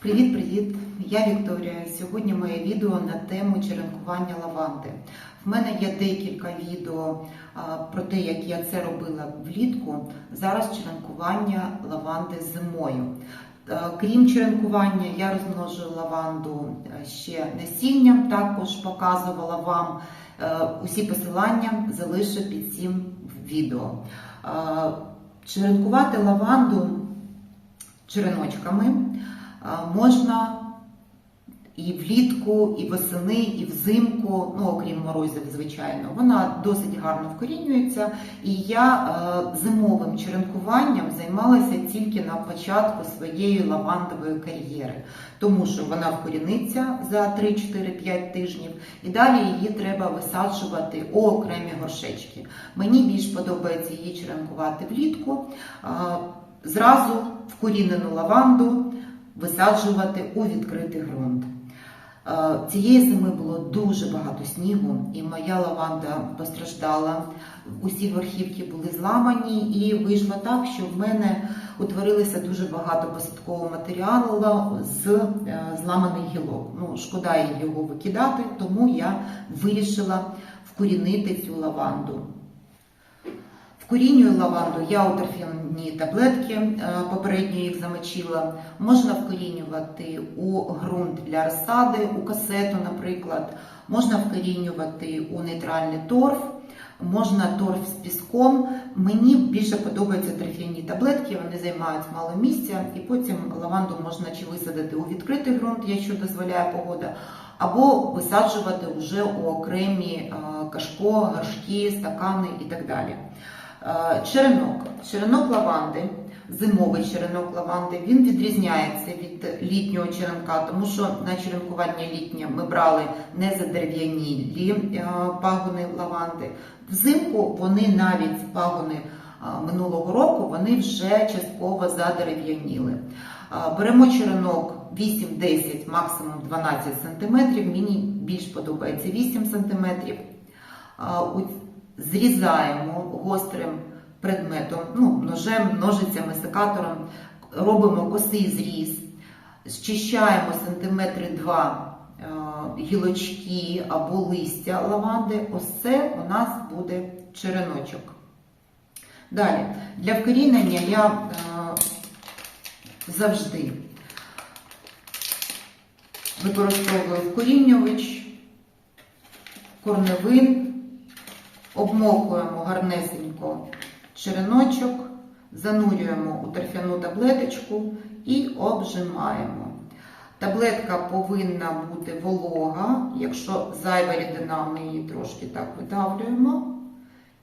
Привіт-привіт! Я Вікторія. Сьогодні моє відео на тему черенкування лаванди. В мене є декілька відео про те, як я це робила влітку. Зараз черенкування лаванди зимою. Крім черенкування, я розмножую лаванду е, ще насінням, також показувала вам. Е, Усі посилання залишу під цим відео. Черенкувати лаванду череночками можна і влітку, і восени, і взимку, ну окрім морозів, звичайно, вона досить гарно вкорінюється. І я е, зимовим черенкуванням займалася тільки на початку своєї лавандової кар'єри, тому що вона вкоріниться за 3-4-5 тижнів, і далі її треба висаджувати у окремі горшечки. Мені більш подобається її черенкувати влітку. Е, Зразу вкорінену лаванду висаджувати у відкритий ґрунт. Е, Цієї зими було дуже багато снігу, і моя лаванда постраждала. Усі верхівки були зламані, і вийшло так, що в мене утворилося дуже багато посадкового матеріалу з е, зламаних гілок. Ну, шкода його викидати, тому я вирішила вкорінити цю лаванду. Вкорінюю лаванду я у торфяні таблетки, е, попередньо їх замочила. Можна вкорінювати у ґрунт для розсади, у касету, наприклад. Можна вкорінювати у нейтральний торф, можна торф з піском. Мені більше подобаються торфяні таблетки, вони займають мало місця, і потім лаванду можна чи висадити у відкритий ґрунт, якщо дозволяє погода, або висаджувати вже у окремі е, кашпо, горшки, стакани і так далі. Е, Черенок. Черенок лаванди, зимовий черенок лаванди, він відрізняється від літнього черенка, тому що на черенкування літнє ми брали не задерев'янілі е, пагони лаванди. Взимку вони навіть пагони е, минулого року вони вже частково задерев'яніли. Беремо черенок 8-10, максимум 12 см, мені більш подобається 8 см. Зрізаємо гострим предметом, ну, ножем, ножицями, секатором, робимо косий зріз, зчищаємо сантиметри два е, гілочки або листя лаванди. Ось це у нас буде череночок. Далі, для вкорінення я е, завжди використовую вкорінювач, корневин, обмокуємо гарнесенько череночок, занурюємо у торфяну таблеточку і обжимаємо. Таблетка повинна бути волога, якщо зайва рідина, ми її трошки так видавлюємо.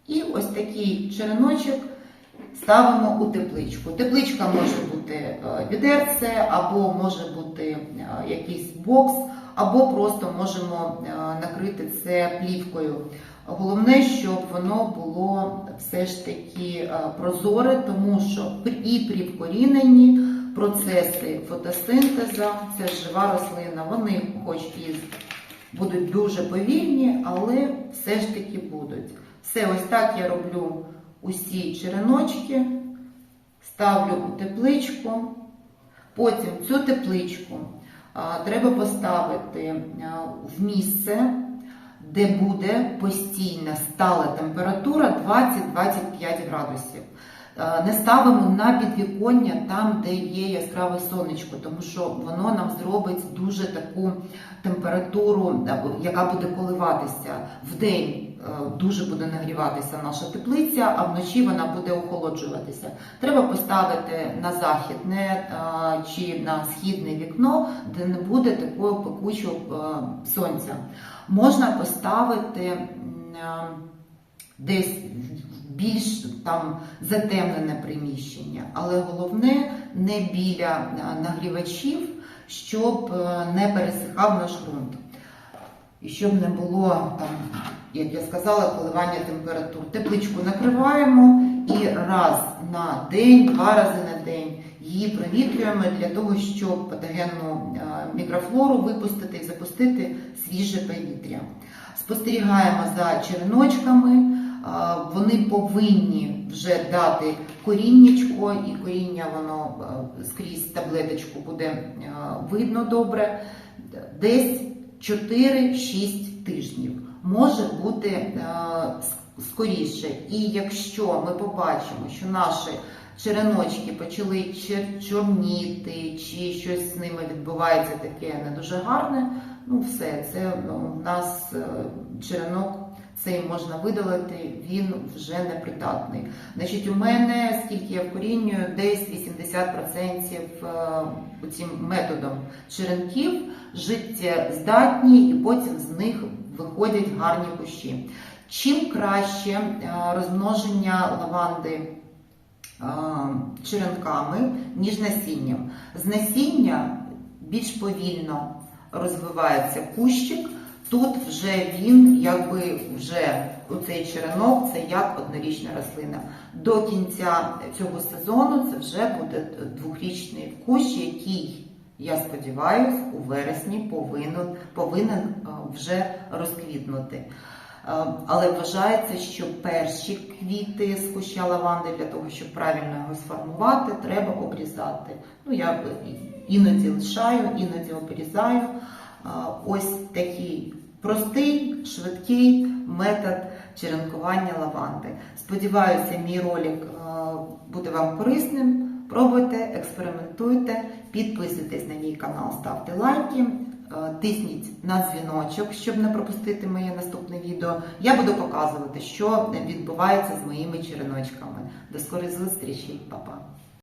І ось такий череночок ставимо у тепличку. Тепличка може бути е, відерце, або може бути е, якийсь бокс, або просто можемо е, накрити це плівкою. Головне, щоб воно було все ж таки прозоре, тому що і при вкоріненні процеси фотосинтеза, це жива рослина, вони хоч і будуть дуже повільні, але все ж таки будуть. Все, ось так я роблю усі череночки, ставлю у тепличку. Потім цю тепличку треба поставити в місце, де буде постійна стала температура 20-25 градусів. А, Не ставимо на підвіконня там, де є яскраве сонечко, тому що воно нам зробить дуже таку температуру, яка буде коливатися в день. е, Дуже буде нагріватися наша теплиця, а вночі вона буде охолоджуватися. Треба поставити на західне е, чи на східне вікно, де не буде такого пекучого е, сонця. Можна поставити е, десь більш там затемнене приміщення, але головне не біля е, нагрівачів, щоб е, не пересихав наш ґрунт. І щоб не було там, як я сказала, коливання температур. Тепличку накриваємо і раз на день, два рази на день її провітрюємо для того, щоб патогенну е, мікрофлору випустити і запустити свіже повітря. Спостерігаємо за череночками. Вони повинні вже дати коріннячко, і коріння воно е, скрізь таблеточку буде е, видно добре. Десь 4-6 тижнів. Може бути е, скоріше. І якщо ми побачимо, що наші череночки почали чорніти, чи щось з ними відбувається таке не дуже гарне, ну все, це ну, у нас е, черенок цей можна видалити, він вже непридатний. Значить, у мене, скільки я вкорінюю, десь 80% е, цим методом черенків життєздатні, і потім з них виходять гарні кущі. Чим краще е, розмноження лаванди е, черенками, ніж насінням. З насіння більш повільно розвивається кущик. Тут вже він, якби вже оцей черенок, це як однорічна рослина. До кінця цього сезону це вже буде двохрічний кущ, який, я сподіваюся, у вересні повинен, повинен е, вже розквітнути. Е, Але вважається, що перші квіти з куща лаванди для того, щоб правильно його сформувати, треба обрізати. Ну, я іноді лишаю, іноді обрізаю. Ось такий простий, швидкий метод черенкування лаванди. Сподіваюся, мій ролик е, буде вам корисним. Пробуйте, експериментуйте, підписуйтесь на мій канал, ставте лайки, е, тисніть на дзвіночок, щоб не пропустити моє наступне відео. Я буду показувати, що відбувається з моїми череночками. До скорих зустрічей, Па-па!